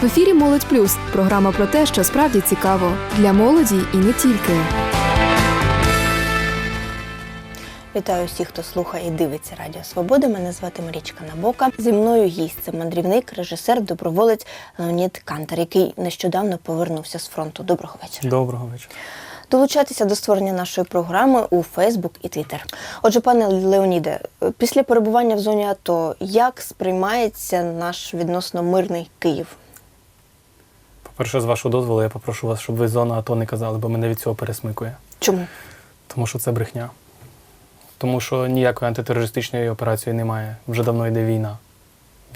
В ефірі Молодь Плюс програма про те, що справді цікаво для молоді і не тільки. Вітаю всіх, хто слухає і дивиться Радіо Свобода. Мене звати Марічка Набока. Зі мною гість це мандрівник, режисер, доброволець Леонід Кантар, який нещодавно повернувся з фронту. Доброго вечора. Доброго вечора. Долучайтеся до створення нашої програми у Фейсбук і Твіттер. Отже, пане Леоніде, після перебування в зоні АТО, як сприймається наш відносно мирний Київ? По-перше, з вашого дозволу, я попрошу вас, щоб ви зону АТО не казали, бо мене від цього пересмикує. Чому? Тому що це брехня. Тому що ніякої антитерористичної операції немає. Вже давно йде війна.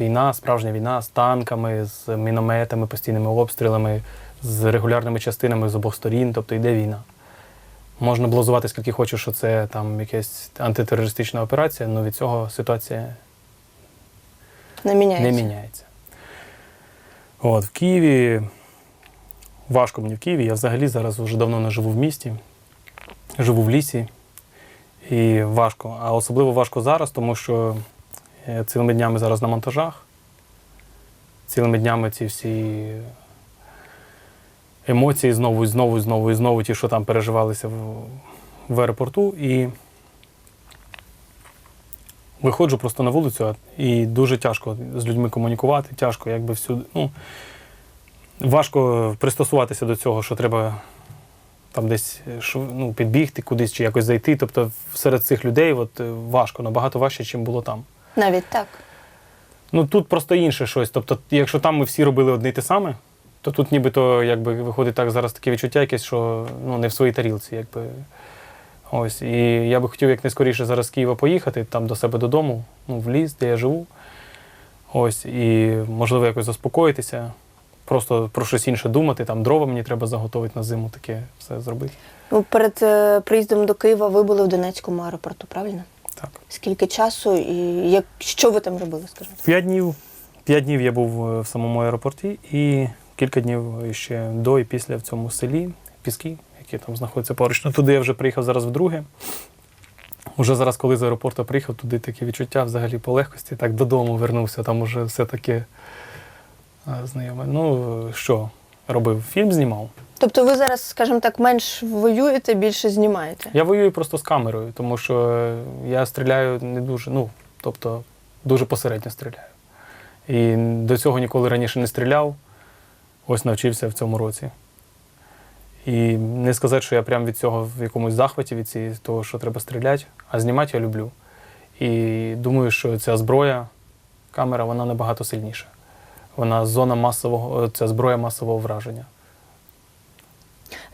Війна, справжня війна з танками, з мінометами, постійними обстрілами, з регулярними частинами з обох сторін, тобто йде війна. Можна блозувати скільки хочеш, що це там якась антитерористична операція, але від цього ситуація Не міняється. не міняється. От, в Києві важко мені в Києві. Я взагалі зараз вже давно не живу в місті, живу в лісі. І важко. А особливо важко зараз, тому що я цілими днями зараз на монтажах. Цілими днями ці всі емоції знову, і знову, і знову, і знову ті, що там переживалися в, в аеропорту. І виходжу просто на вулицю, і дуже тяжко з людьми комунікувати, тяжко, якби всюди. Ну, важко пристосуватися до цього, що треба там десь ну, підбігти кудись чи якось зайти. Тобто серед цих людей от, е, важко, набагато важче, ніж було там. Навіть так. Ну тут просто інше щось. Тобто, якщо там ми всі робили одне й те саме, то тут нібито якби виходить так зараз таке відчуття якесь, що ну, не в своїй тарілці. Якби. Ось. І я би хотів якнайскоріше зараз з Києва поїхати там до себе додому, ну, в ліс, де я живу. Ось, і можливо якось заспокоїтися, просто про щось інше думати, там дрова мені треба заготовити на зиму, таке все зробити. Ну, перед е, приїздом до Києва ви були в Донецькому аеропорту, правильно? Так. Скільки часу і як, що ви там робили, скажімо? П'ять днів. П'ять днів я був е, в самому аеропорті і кілька днів ще до і після в цьому селі Піски, які там знаходяться поруч. Ну, туди я вже приїхав зараз вдруге. Уже зараз, коли з аеропорту приїхав, туди таке відчуття взагалі по легкості, так додому вернувся, там уже все таке знайоме. Ну, що, робив? Фільм знімав. Тобто ви зараз, скажімо так, менш воюєте, більше знімаєте. Я воюю просто з камерою, тому що е, я стріляю не дуже, ну, тобто дуже посередньо стріляю. І до цього ніколи раніше не стріляв, ось навчився в цьому році. І не сказати, що я прям від цього в якомусь захваті, від цієї того, що треба стріляти, а знімати я люблю. І думаю, що ця зброя, камера, вона набагато сильніша. Вона зона масового, ця зброя масового враження.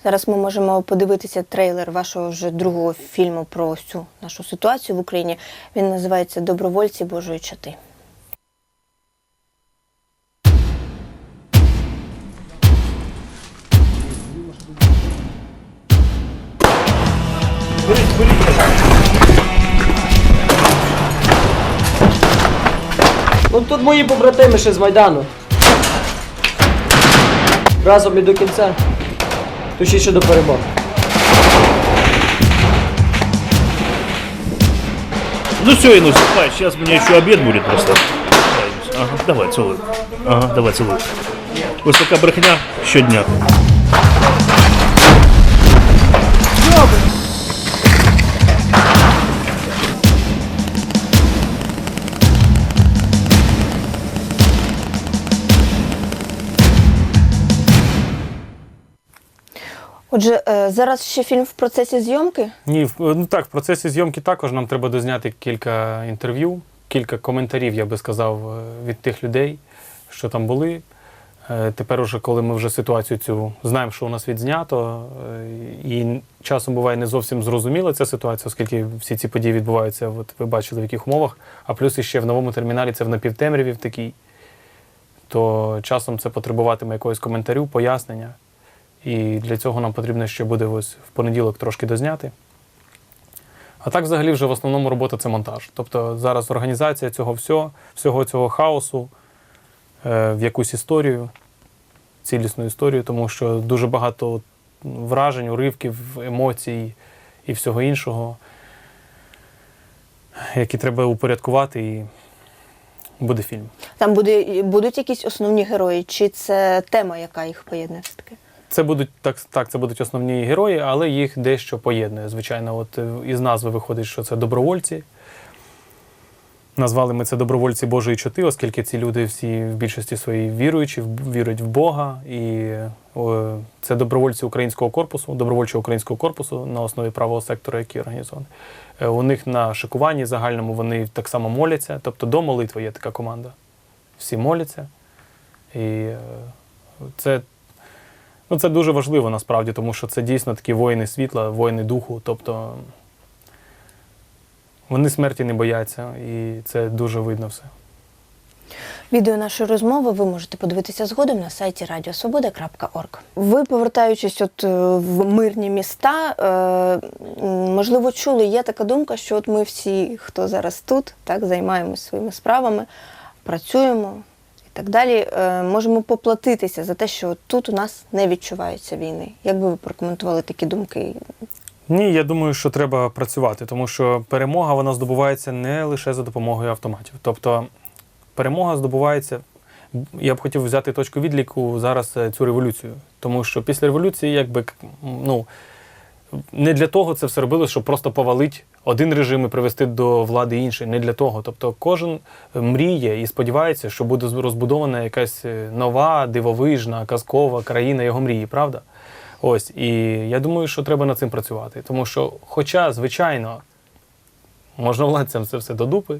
Зараз ми можемо подивитися трейлер вашого вже другого фільму про цю нашу ситуацію в Україні. Він називається Добровольці Божої чати. Ну тут мої побратими ще з Майдану. Разом і до кінця. Точніше до перемоги. Ну все, Инус, давай, сейчас у меня еще обед будет просто. Ага, давай, целуй. Ага, давай, целуй. Така брехня щодня. Отже, е, зараз ще фільм в процесі зйомки. Ні, ну так, в процесі зйомки також нам треба дозняти кілька інтерв'ю, кілька коментарів, я би сказав, е, від тих людей, що там були. Е, Тепер, уже, коли ми вже ситуацію цю знаємо, що у нас відзнято, е, і часом буває не зовсім зрозуміла ця ситуація, оскільки всі ці події відбуваються, от ви бачили в яких умовах, а плюс іще в новому терміналі це в напівтемряві в такій, то часом це потребуватиме якогось коментарю, пояснення. І для цього нам потрібно ще буде ось в понеділок трошки дозняти. А так, взагалі, вже в основному робота це монтаж. Тобто зараз організація цього всього, всього цього хаосу е, в якусь історію, цілісну історію, тому що дуже багато вражень, уривків, емоцій і всього іншого, які треба упорядкувати і Буде фільм. Там буде, будуть якісь основні герої, чи це тема, яка їх поєднує все-таки? Це будуть так, так, це будуть основні герої, але їх дещо поєднує. Звичайно, от е, із назви виходить, що це добровольці. Назвали ми це добровольці Божої чоти, оскільки ці люди всі в більшості своїй віруючі, вірять в Бога. І о, це добровольці українського корпусу, добровольчого українського корпусу на основі правого сектора, який організований. Е, У них на шикуванні загальному вони так само моляться. Тобто до молитви є така команда. Всі моляться. І е, це Ну, це дуже важливо насправді, тому що це дійсно такі воїни світла, воїни духу. Тобто вони смерті не бояться, і це дуже видно все. Відео нашої розмови ви можете подивитися згодом на сайті radiosvoboda.org. Ви, повертаючись от е, в мирні міста, е, можливо, чули, є така думка, що от ми всі, хто зараз тут, так, займаємося своїми справами, працюємо і так далі, е, можемо поплатитися за те, що тут у нас не відчувається війни. Як би ви прокоментували такі думки? Ні, я думаю, що треба працювати, тому що перемога вона здобувається не лише за допомогою автоматів. Тобто перемога здобувається. Я б хотів взяти точку відліку зараз е, цю революцію, тому що після революції, якби ну не для того це все робилось, щоб просто повалити один режим і привести до влади інший. Не для того. Тобто, кожен мріє і сподівається, що буде розбудована якась е, нова, дивовижна, казкова країна його мрії, правда? Ось, і я думаю, що треба над цим працювати. Тому що, хоча, звичайно, можновладцям це все до дупи,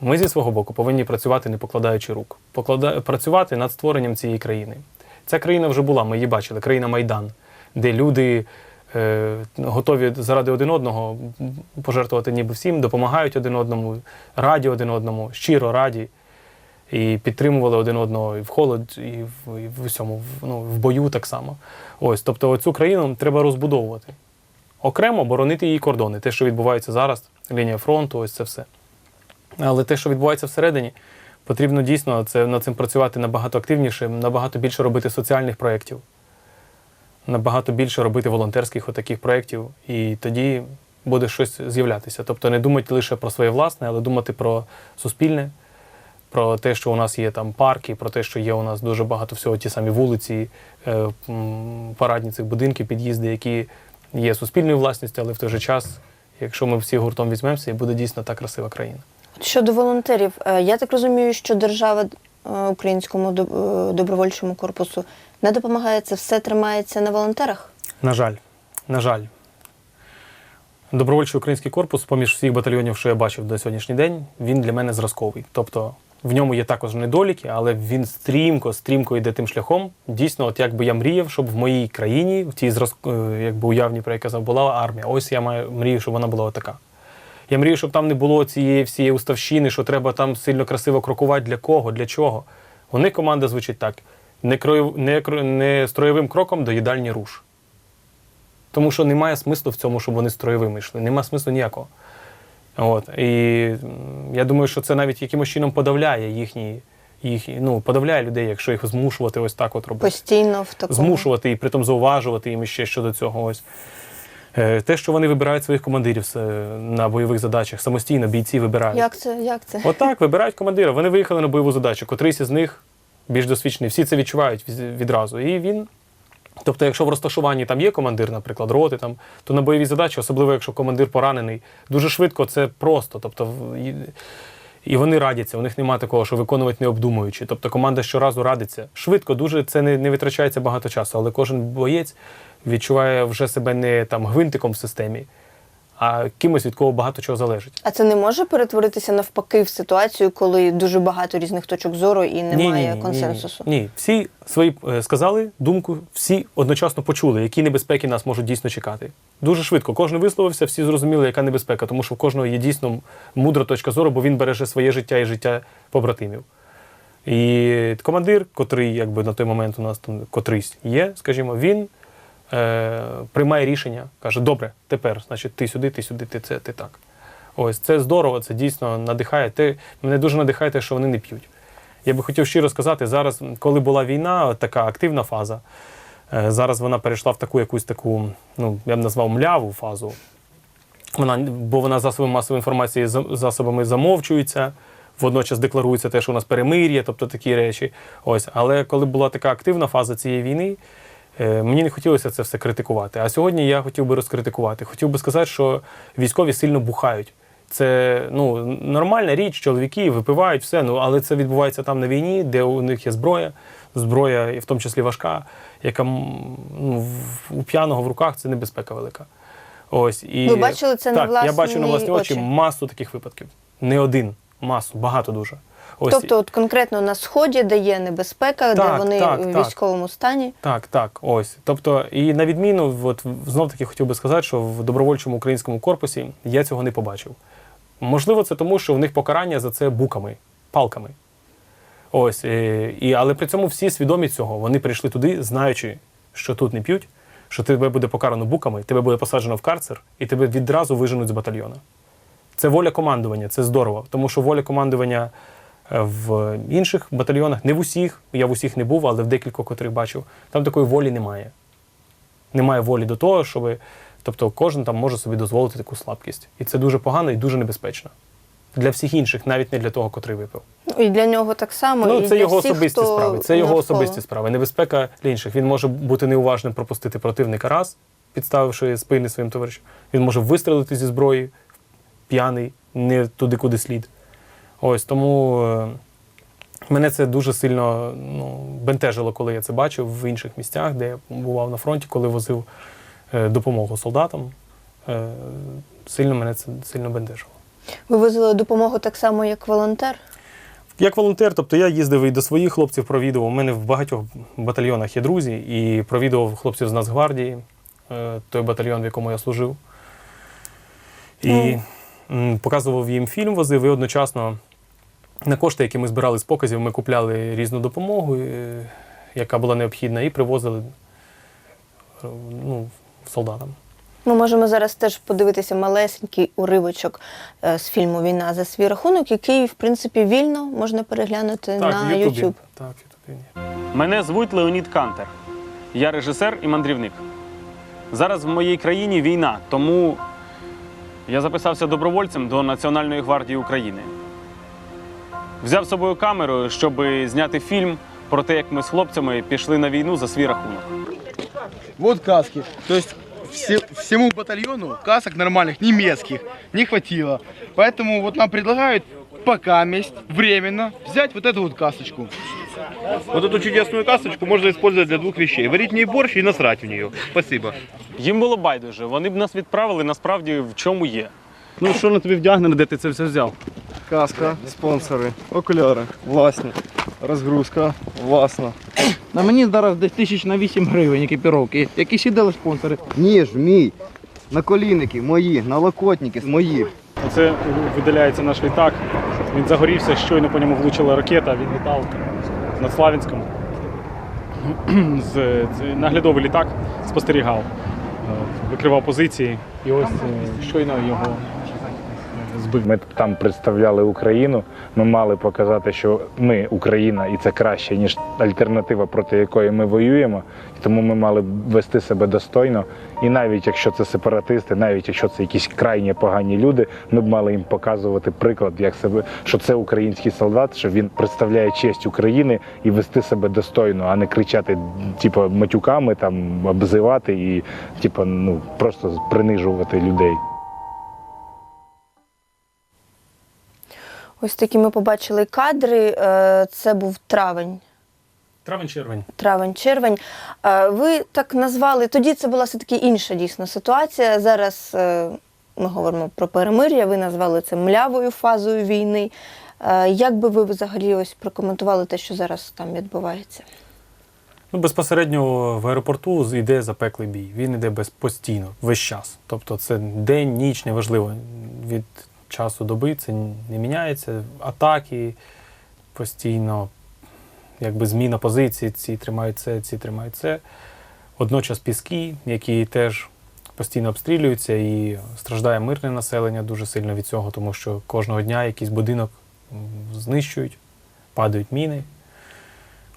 ми зі свого боку повинні працювати, не покладаючи рук. Поклада... Працювати над створенням цієї країни. Ця країна вже була, ми її бачили, країна Майдан, де люди готові заради один одного пожертвувати ніби всім, допомагають один одному, раді один одному, щиро раді. І підтримували один одного і в холод, і в, і в усьому, в, ну, в бою так само. Ось, тобто цю країну треба розбудовувати. Окремо боронити її кордони. Те, що відбувається зараз, лінія фронту, ось це все. Але те, що відбувається всередині, потрібно дійсно це, над цим працювати набагато активніше, набагато більше робити соціальних проєктів, набагато більше робити волонтерських отаких проєктів, і тоді буде щось з'являтися. Тобто не думати лише про своє власне, але думати про суспільне, про те, що у нас є там парки, про те, що є у нас дуже багато всього, ті самі вулиці, е, парадні цих будинків, під'їзди, які є суспільною власністю, але в той же час, якщо ми всі гуртом візьмемося, і буде дійсно та красива країна. Щодо волонтерів, е, я так розумію, що держава е, українському добровольчому корпусу не допомагає, це все тримається на волонтерах. На жаль, на жаль. Добровольчий український корпус, поміж всіх батальйонів, що я бачив на сьогоднішній день, він для мене зразковий. Тобто в ньому є також недоліки, але він стрімко, стрімко йде тим шляхом. Дійсно, от якби я мріяв, щоб в моїй країні, в тій зразк... е, якби уявній, про я казав, була армія. Ось я маю мрію, щоб вона була така. Я мрію, щоб там не було цієї всієї уставщини, що треба там сильно красиво крокувати. Для кого? Для чого? Них команда звучить так: не, крою... не, не строєвим кроком до їдальні руш. Тому що немає смислу в цьому, щоб вони строєвими йшли. Немає смислу ніякого. От. І я думаю, що це навіть якимось чином подавляє їхні, їхні, ну, подавляє людей, якщо їх змушувати ось так от робити. Постійно в такому. Змушувати і притом зауважувати їм ще щодо цього. Ось. Е, Те, що вони вибирають своїх командирів е, на бойових задачах, самостійно бійці вибирають. Як це? Як це? Отак, вибирають командира. Вони виїхали на бойову задачу. Котрийсь із них більш досвідчений. Всі це відчувають відразу. І він. Тобто, якщо в розташуванні там є командир, наприклад, роти, там, то на бойовій задачі, особливо якщо командир поранений, дуже швидко це просто. Тобто, і вони радяться, у них немає такого, що виконувати не обдумуючи. Тобто команда щоразу радиться. Швидко, дуже це не, не витрачається багато часу, але кожен боєць відчуває вже себе не там гвинтиком в системі, а кимось, від кого багато чого залежить. А це не може перетворитися навпаки в ситуацію, коли дуже багато різних точок зору і немає ні, консенсусу. Ні, ні. Всі свої е, сказали думку, всі одночасно почули, які небезпеки нас можуть дійсно чекати. Дуже швидко. Кожен висловився, всі зрозуміли, яка небезпека, тому що в кожного є дійсно мудра точка зору, бо він береже своє життя і життя побратимів. І командир, котрий якби на той момент у нас там котрийсь є, скажімо, він е, приймає рішення, каже: добре, тепер, значить, ти сюди, ти сюди, ти це, ти так. Ось це здорово, це дійсно надихає. Те, мене дуже надихає те, що вони не п'ють. Я би хотів щиро сказати, зараз, коли була війна, така активна фаза, е, зараз вона перейшла в таку якусь таку, ну, я б назвав мляву фазу. Вона, бо вона засобами масової інформації засобами замовчується, водночас декларується те, що у нас перемир'я, тобто такі речі. Ось. Але коли була така активна фаза цієї війни, мені не хотілося це все критикувати. А сьогодні я хотів би розкритикувати. Хотів би сказати, що військові сильно бухають. Це ну, нормальна річ, чоловіки випивають все, ну, але це відбувається там на війні, де у них є зброя, зброя, і в тому числі важка, яка ну, у п'яного в руках це небезпека велика. Ось, і, Ви бачили це на так, Я бачу на власні власні очі очі? масу таких випадків. Не один, масу, багато дуже. Ось, Тобто, от конкретно на сході, де є небезпека, де вони так, в так. військовому стані. Так, так, ось. Тобто, і на відміну, от знов таки хотів би сказати, що в добровольчому українському корпусі я цього не побачив. Можливо, це тому, що в них покарання за це буками, палками. Ось. е, І, але при цьому всі свідомі цього. Вони прийшли туди, знаючи, що тут не п'ють, що тебе буде покарано буками, тебе буде посаджено в карцер, і тебе відразу виженуть з батальйона. Це воля командування, це здорово. Тому що воля командування в інших батальйонах, не в усіх, я в усіх не був, але в декількох, котрих бачив, там такої волі немає. Немає волі до того, щоб. Тобто кожен там може собі дозволити таку слабкість. І це дуже погано і дуже небезпечно. Для всіх інших, навіть не для того, котрий випив. Ну, І для нього так само. Ну, і це для його всіх, особисті хто справи. Це його навколо. особисті справи. Небезпека для інших. Він може бути неуважним пропустити противника раз, підставивши спини своїм товаришам. Він може вистрелити зі зброї, п'яний, не туди, куди слід. Ось тому е, мене це дуже сильно ну, бентежило, коли я це бачив в інших місцях, де я бував на фронті, коли возив е, допомогу солдатам. Е, сильно мене це сильно бентежило. Ви возили допомогу так само, як волонтер. Як волонтер, тобто я їздив і до своїх хлопців провідував. У мене в багатьох батальйонах є друзі, і провідував хлопців з Нацгвардії, той батальйон, в якому я служив. І м, показував їм фільм, возив, і одночасно на кошти, які ми збирали з показів, ми купляли різну допомогу, е, яка була необхідна, і привозили е, ну, солдатам. Ми можемо зараз теж подивитися малесенький уривочок е, з фільму Війна за свій рахунок, який, в принципі, вільно можна переглянути на в YouTube. Так, в. Мене звуть Леонід Кантер. Я режисер і мандрівник. Зараз в моїй країні війна, тому я записався добровольцем до Національної гвардії України. Взяв з собою камеру, щоб зняти фільм про те, як ми з хлопцями пішли на війну за свій рахунок. Вот каски. То есть все- всему батальону касок нормальных, немецких, не хватило. Поэтому вот нам предлагают пока месть, временно взять вот эту вот касочку. Вот эту чудесную касочку можно использовать для двух вещей. Варить в ней борщ и насрать в нее. Спасибо. Їм було байдуже, вони б нас відправили насправді в чому є. Ну що на тобі вдягнено, де ти це все взяв? Каска, спонсори, окуляри, власні, розгрузка, власна. На мені зараз десь тисяч на 8 гривень екіпіровки. Які сідали спонсори? Ніж мій, наколінники мої, налокотники мої. Оце видаляється наш літак. Він загорівся, щойно по ньому влучила ракета, він літав над Славянськом. Наглядовий літак спостерігав, е, викривав позиції. І ось е, щойно його збив. Ми там представляли Україну. Ми мали показати, що ми Україна, і це краще ніж альтернатива, проти якої ми воюємо. І тому ми мали вести себе достойно. І навіть якщо це сепаратисти, навіть якщо це якісь крайні погані люди, ми б мали їм показувати приклад, як себе, що це український солдат, що він представляє честь України і вести себе достойно, а не кричати, типу, матюками, там обзивати і типу, ну просто принижувати людей. Ось такі ми побачили кадри. Е, Це був травень. Травень-червень. Травень-червень. Е, Ви так назвали. Тоді це була все-таки інша дійсно ситуація. Зараз е, ми говоримо про перемир'я. Ви назвали це млявою фазою війни. Як би ви взагалі ось прокоментували те, що зараз там відбувається? Ну, безпосередньо в аеропорту йде запеклий бій. Він йде без постійно, весь час. Тобто це день, ніч, неважливо. Від часу доби це не міняється. Атаки постійно, якби зміна позиції, ці тримають це, ці тримають це. Водночас піски, які теж постійно обстрілюються, і страждає мирне населення дуже сильно від цього, тому що кожного дня якийсь будинок знищують, падають міни.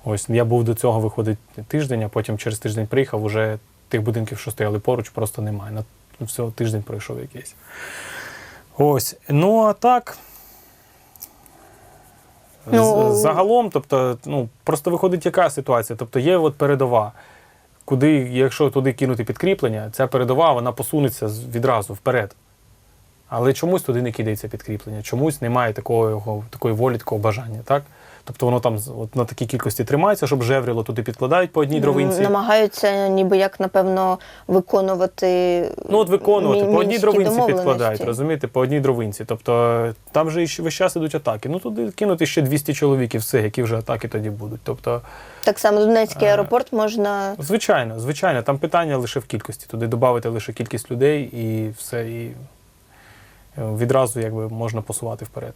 Ось я був до цього виходить тиждень, а потім через тиждень приїхав, уже тих будинків, що стояли поруч, просто немає. На все, тиждень пройшов якийсь. Ось. Ну а так. Ну- Загалом, тобто, ну, просто виходить яка ситуація? Тобто є от передова, куди, якщо туди кинути підкріплення, ця передова вона посунеться відразу вперед. Але чомусь туди не кидається підкріплення, чомусь немає такого, такої волі, такого бажання. Так? Тобто воно там от на такій кількості тримається, щоб жевріло, туди підкладають по одній дровинці. Намагаються ніби як, напевно, виконувати. Ну, от виконувати, по одній дровинці підкладають, розумієте, по одній дровинці. Тобто там же і весь час ідуть атаки. Ну туди кинути ще 200 чоловік і все, які вже атаки тоді будуть. Тобто, Так само Донецький Е, аеропорт можна. звичайно, звичайно, там питання лише в кількості. Туди додати лише кількість людей і все, і е, відразу якби можна посувати вперед.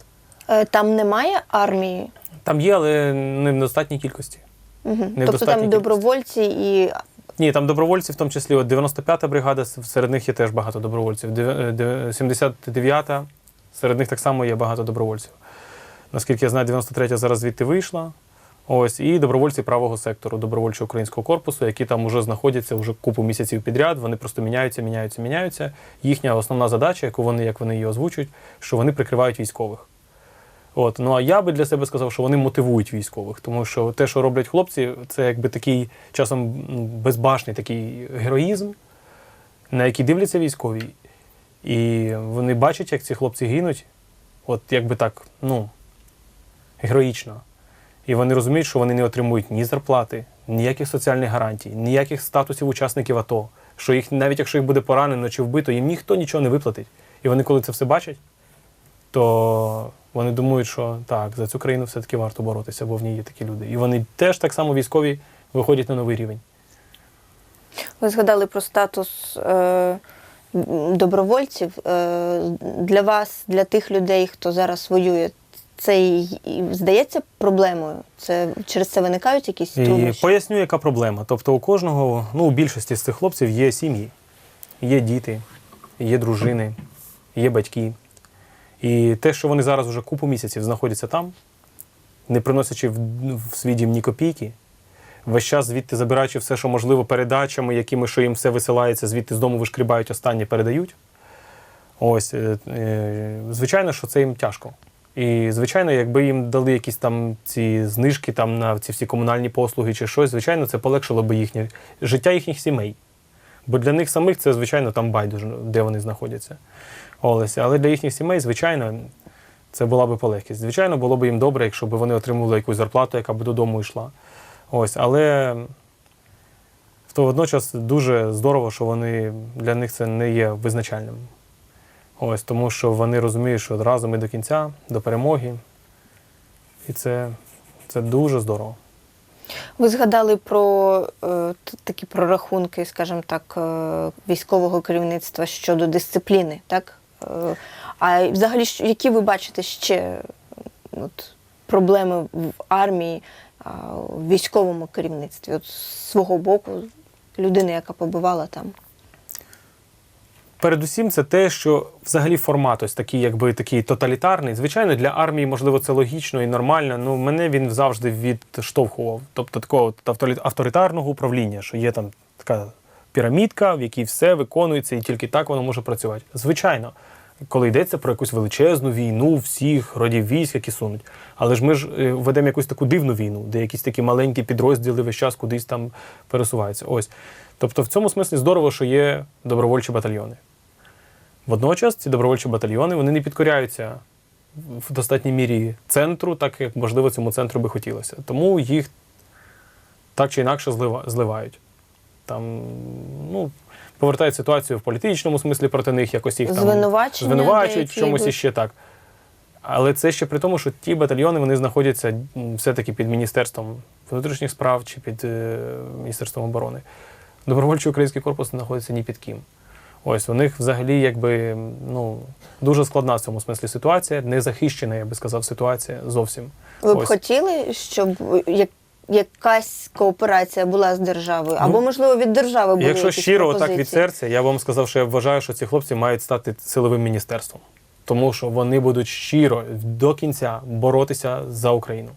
Е, Там немає армії. Там є, але не в достатній кількості. Угу. Не Тобто там кількості. добровольці і Ні, там добровольці, в тому числі от 95-та бригада, серед них є теж багато добровольців. Дев- е, 79-та, серед них так само є багато добровольців. Наскільки я знаю, 93-я зараз звідти вийшла. Ось, і добровольці правого сектору, добровольчого українського корпусу, які там вже знаходяться вже купу місяців підряд, вони просто міняються, міняються, міняються. Їхня основна задача, яку вони, як вони її озвучують, що вони прикривають військових. От, ну а я би для себе сказав, що вони мотивують військових, тому що те, що роблять хлопці, це якби такий часом безбашний такий героїзм, на який дивляться військові. І вони бачать, як ці хлопці гинуть, от якби так, ну, героїчно. І вони розуміють, що вони не отримують ні зарплати, ніяких соціальних гарантій, ніяких статусів учасників АТО. Що їх, навіть якщо їх буде поранено чи вбито, їм ніхто нічого не виплатить. І вони, коли це все бачать, то вони думають, що так, за цю країну все-таки варто боротися, бо в ній є такі люди. І вони теж так само військові виходять на новий рівень. ви згадали про статус е, добровольців. Е, для вас, для тих людей, хто зараз воює, це здається проблемою. Це через це виникають якісь І поясню, яка проблема. Тобто у кожного, ну, у більшості з цих хлопців є сім'ї, є діти, є дружини, є батьки. І те, що вони зараз вже купу місяців знаходяться там, не приносячи в, в свій дім ні копійки, весь час звідти забираючи все, що можливо, передачами, якими що їм все висилається, звідти з дому вишкрібають останнє, передають. Ось, е, е, звичайно, що це їм тяжко. І, звичайно, якби їм дали якісь там ці знижки там, на ці всі комунальні послуги чи щось, звичайно, це полегшило би їхнє життя їхніх сімей. Бо для них самих це, звичайно, там байдуже, де вони знаходяться. Ось, але для їхніх сімей, звичайно, це була би полегкість. Звичайно, було б їм добре, якщо б вони отримували якусь зарплату, яка б додому йшла. Ось, але то водночас дуже здорово, що вони для них це не є визначальним. Ось, тому що вони розуміють, що разом ми до кінця, до перемоги. І це, це дуже здорово. Ви згадали про е, такі прорахунки, скажімо так, е, військового керівництва щодо дисципліни, так? А взагалі, які ви бачите ще от, проблеми в армії, в військовому керівництві? От, з свого боку, людини, яка побувала там? Передусім, це те, що взагалі формат ось такий, якби такий тоталітарний. Звичайно, для армії, можливо, це логічно і нормально. Ну мене він завжди відштовхував. Тобто такого авторитарного управління, що є там така пірамідка, в якій все виконується, і тільки так воно може працювати. Звичайно, коли йдеться про якусь величезну війну всіх родів військ, які сунуть. Але ж ми ж е, ведемо якусь таку дивну війну, де якісь такі маленькі підрозділи весь час кудись там пересуваються. Ось. Тобто, в цьому смислі здорово, що є добровольчі батальйони. Водночас ці добровольчі батальйони вони не підкоряються в достатній мірі центру, так як можливо цьому центру би хотілося. Тому їх так чи інакше зливають. Там, ну, повертають ситуацію в політичному смислі проти них, якось їх там Звинувачення звинувачують в деякі чомусь йдуть. іще так. Але це ще при тому, що ті батальйони вони знаходяться м, все-таки під Міністерством внутрішніх справ чи під е, Міністерством оборони. Добровольчий український корпус не знаходиться ні під ким. Ось у них взагалі якби ну, дуже складна в цьому смислі ситуація, незахищена, я би сказав, ситуація зовсім. Ви б Ось. хотіли, щоб як, якась кооперація була з державою? Або, Ну, можливо, від держави були Якщо якісь щиро, так пропозиції? від серця, я вам сказав, що я вважаю, що ці хлопці мають стати силовим міністерством, тому що вони будуть щиро до кінця боротися за Україну.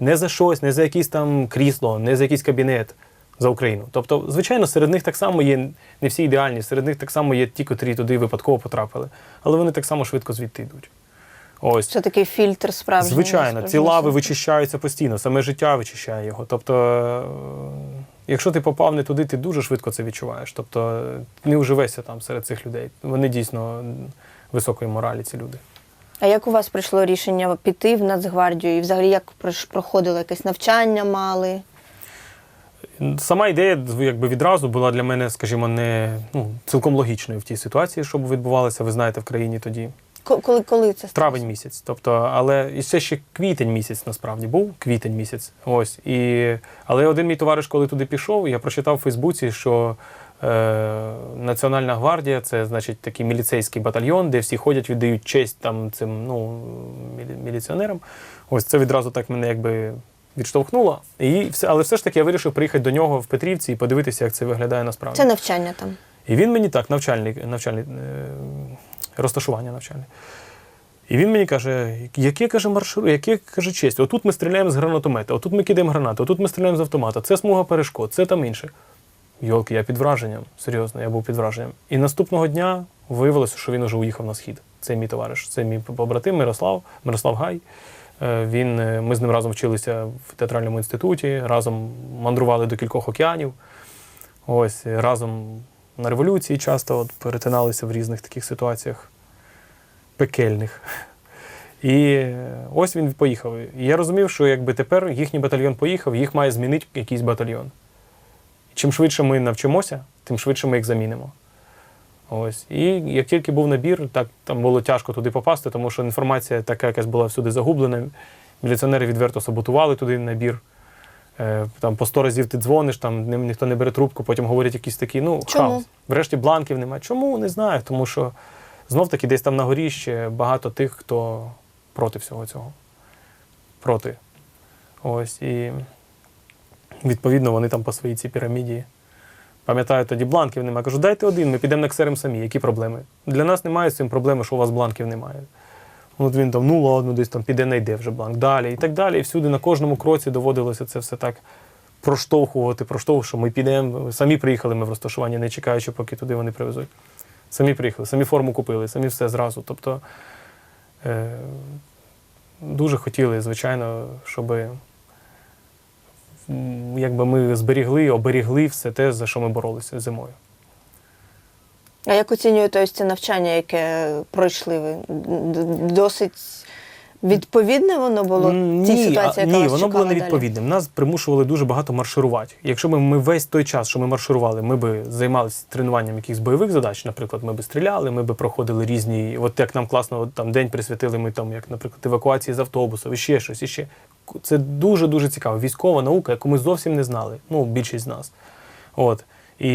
Не за щось, не за якесь там крісло, не за якийсь кабінет за Україну. Тобто, звичайно, серед них так само є не всі ідеальні, серед них так само є ті, котрі туди випадково потрапили, але вони так само швидко звідти йдуть. Ось. Це такий фільтр справжній. Звичайно, ці лави вичищаються постійно, саме життя вичищає його. Тобто, е, якщо ти попав не туди, ти дуже швидко це відчуваєш. Тобто е, не уживешся там серед цих людей. Вони дійсно високої моралі, ці люди. А як у вас прийшло рішення піти в Нацгвардію? І взагалі як проходило якесь навчання мали? Сама ідея якби відразу була для мене, скажімо, не ну, цілком логічною в тій ситуації, що відбувалося, ви знаєте, в країні тоді. Ко- Коли, коли це сталося? Травень місяць. Тобто, але і це ще квітень місяць насправді був. Квітень місяць. Ось. І, але один мій товариш, коли туди пішов, я прочитав в Фейсбуці, що е, Національна гвардія це значить такий міліцейський батальйон, де всі ходять, віддають честь там цим ну, міліціонерам. Ось це відразу так мене якби. Відштовхнуло, і все, але все ж таки я вирішив приїхати до нього в Петрівці і подивитися, як це виглядає насправді. Це навчання там. І він мені так, навчальний, навчальний е, розташування навчальне. І він мені каже, яке каже маршрут, яке каже честь, отут ми стріляємо з гранатомета, отут ми кидаємо гранати, отут ми стріляємо з автомата, це смуга перешкод, це там інше. Йолки, я під враженням, серйозно, я був під враженням. І наступного дня виявилося, що він уже уїхав на схід. Це мій товариш, це мій побратим Мирослав, Мирослав Гай. Е, Він, е, ми з ним разом вчилися в театральному інституті, разом мандрували до кількох океанів. Ось разом на революції часто от, перетиналися в різних таких ситуаціях пекельних. І е, ось він поїхав. І я розумів, що якби тепер їхній батальйон поїхав, їх має змінити якийсь батальйон. Чим швидше ми навчимося, тим швидше ми їх замінимо. Ось. І як тільки був набір, так там було тяжко туди попасти, тому що інформація така якась була всюди загублена. Міліціонери відверто саботували туди набір. Е, Там по сто разів ти дзвониш, там ні- ніхто не бере трубку, потім говорять якісь такі, ну, Чому? хаос. Врешті бланків немає. Чому? Не знаю. Тому що знов таки десь там на горі ще багато тих, хто проти всього цього. Проти. Ось. І відповідно вони там по своїй цій піраміді. Пам'ятаю, тоді бланків немає. Кажу, дайте один, ми підемо на ксерим самі. Які проблеми? Для нас немає з цим проблеми, що у вас бланків немає. От він там, ну ладно, десь там піде, знайде вже бланк. Далі і так далі. І всюди на кожному кроці доводилося це все так проштовхувати, проштовхувати, що ми підемо. Самі приїхали ми в розташування, не чекаючи, поки туди вони привезуть. Самі приїхали, самі форму купили, самі все зразу. Тобто е, дуже хотіли, звичайно, щоб якби ми зберігли, оберігли все те, за що ми боролися зимою. А як оцінюєте ось це навчання, яке пройшли ви? Досить відповідне воно було М, цій ні, ситуації, яка ні, вас воно було невідповідним. Нас примушували дуже багато марширувати. Якщо б ми весь той час, що ми марширували, ми би займалися тренуванням якихось бойових задач, наприклад, ми би стріляли, ми би проходили різні, от як нам класно, от там день присвятили ми там, як, наприклад, евакуації з автобусів, і ще щось, і ще. Це дуже дуже цікаво. Військова наука, яку ми зовсім не знали. Ну, більшість з нас. От. І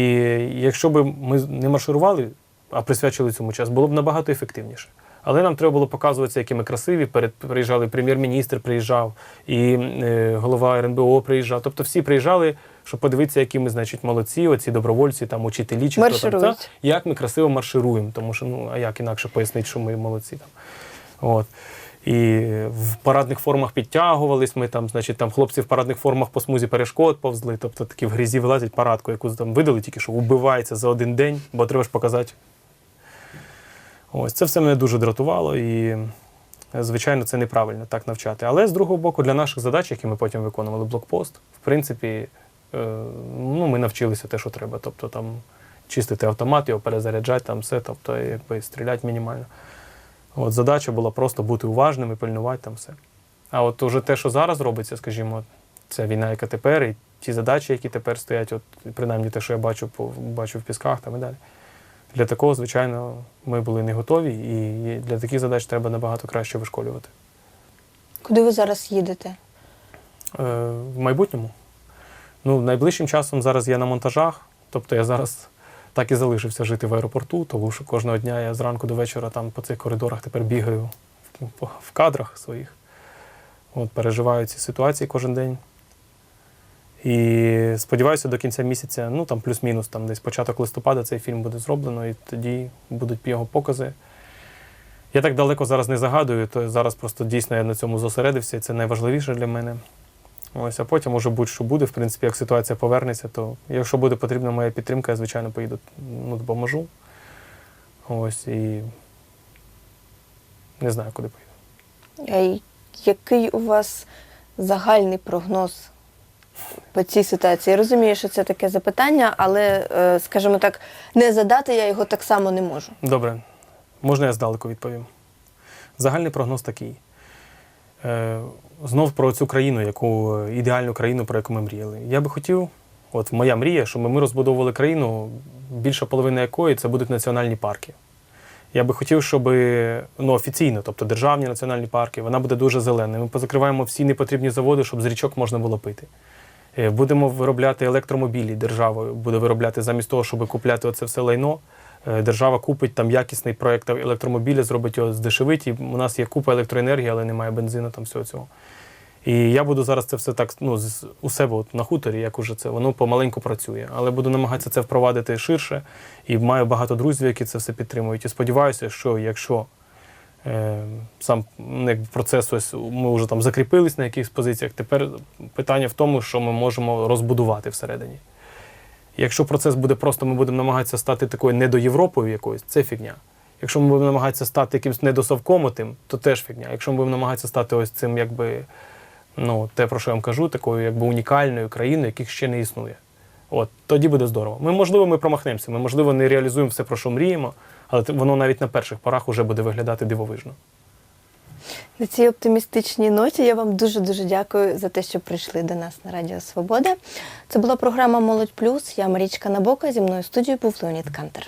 якщо б ми не марширували, а присвячили цьому час, було б набагато ефективніше. Але нам треба було показуватися, які ми красиві. Перед приїжджали прем'єр-міністр, приїжджав, і е, голова РНБО приїжджав. Тобто всі приїжджали, щоб подивитися, які ми, значить, молодці, оці добровольці, там учителі чи хто там, та, як ми красиво маршируємо. Тому що ну а як інакше пояснити, що ми молодці там. От. І в парадних формах підтягувались. Ми там, значить, там хлопці в парадних формах по смузі перешкод повзли. Тобто такі в грізі вилазять парадку, яку там видали, тільки що вбивається за один день, бо треба ж показати. Ось це все мене дуже дратувало і, звичайно, це неправильно так навчати. Але з другого боку, для наших задач, які ми потім виконували блокпост, в принципі, е, ну, ми навчилися те, що треба. Тобто там чистити автомат, його перезаряджати, там все, тобто якби стріляти мінімально. От задача була просто бути уважним і пильнувати там все. А от уже те, що зараз робиться, скажімо, ця війна, яка тепер, і ті задачі, які тепер стоять, от принаймні те, що я бачу, по, бачу в пісках там і далі. Для такого, звичайно, ми були не готові, і для таких задач треба набагато краще вишколювати. Куди ви зараз їдете? Е, в майбутньому. Ну, найближчим часом зараз я на монтажах, тобто я зараз так і залишився жити в аеропорту, тому що кожного дня я зранку до вечора там по цих коридорах тепер бігаю в, кадрах своїх. От, переживаю ці ситуації кожен день. І сподіваюся, до кінця місяця, ну там плюс-мінус, там десь початок листопада цей фільм буде зроблено, і тоді будуть його покази. Я так далеко зараз не загадую, то зараз просто дійсно я на цьому зосередився, і це найважливіше для мене. Ось, а потім уже будь-що буде. В принципі, як ситуація повернеться, то якщо буде потрібна моя підтримка, я звичайно поїду, ну, допоможу. Ось і не знаю, куди поїду. Е, Який у вас загальний прогноз по цій ситуації? Я розумію, що це таке запитання, але, е, скажімо так, не задати я його так само не можу. Добре, можна я здалеку відповім. Загальний прогноз такий. Е, знов про цю країну, яку ідеальну країну, про яку ми мріяли. Я би хотів, от моя мрія, щоб ми розбудовували країну, більша половина якої це будуть національні парки. Я би хотів, щоб ну, офіційно, тобто державні національні парки, вона буде дуже зелена. Ми позакриваємо всі непотрібні заводи, щоб з річок можна було пити. Е, Будемо виробляти електромобілі, держава буде виробляти замість того, щоб купляти оце все лайно. Е, Держава купить там якісний проєкт електромобіля, зробить його здешевить. І у нас є купа електроенергії, але немає бензину, там всього цього. І я буду зараз це все так ну, з- у себе от, на хуторі, як уже це, воно помаленьку працює. Але буду намагатися це впровадити ширше. І маю багато друзів, які це все підтримують. І сподіваюся, що якщо е, сам ну, як процес ось ми вже там закріпились на якихось позиціях, тепер питання в тому, що ми можемо розбудувати всередині. Якщо процес буде просто, ми будемо намагатися стати такою недоєвропою якоюсь, це фігня. Якщо ми будемо намагатися стати якимось недосовкомотим, то теж фігня. Якщо ми будемо намагатися стати ось цим, якби, ну, те, про що я вам кажу, такою якби унікальною країною, яких ще не існує. От, тоді буде здорово. Ми, можливо, ми промахнемося, ми, можливо, не реалізуємо все, про що мріємо, але воно навіть на перших порах уже буде виглядати дивовижно. На цій оптимістичній ноті я вам дуже дуже дякую за те, що прийшли до нас на Радіо Свобода. Це була програма Молодь Плюс. Я Марічка Набока. Зі мною в студії був Леонід Кантер.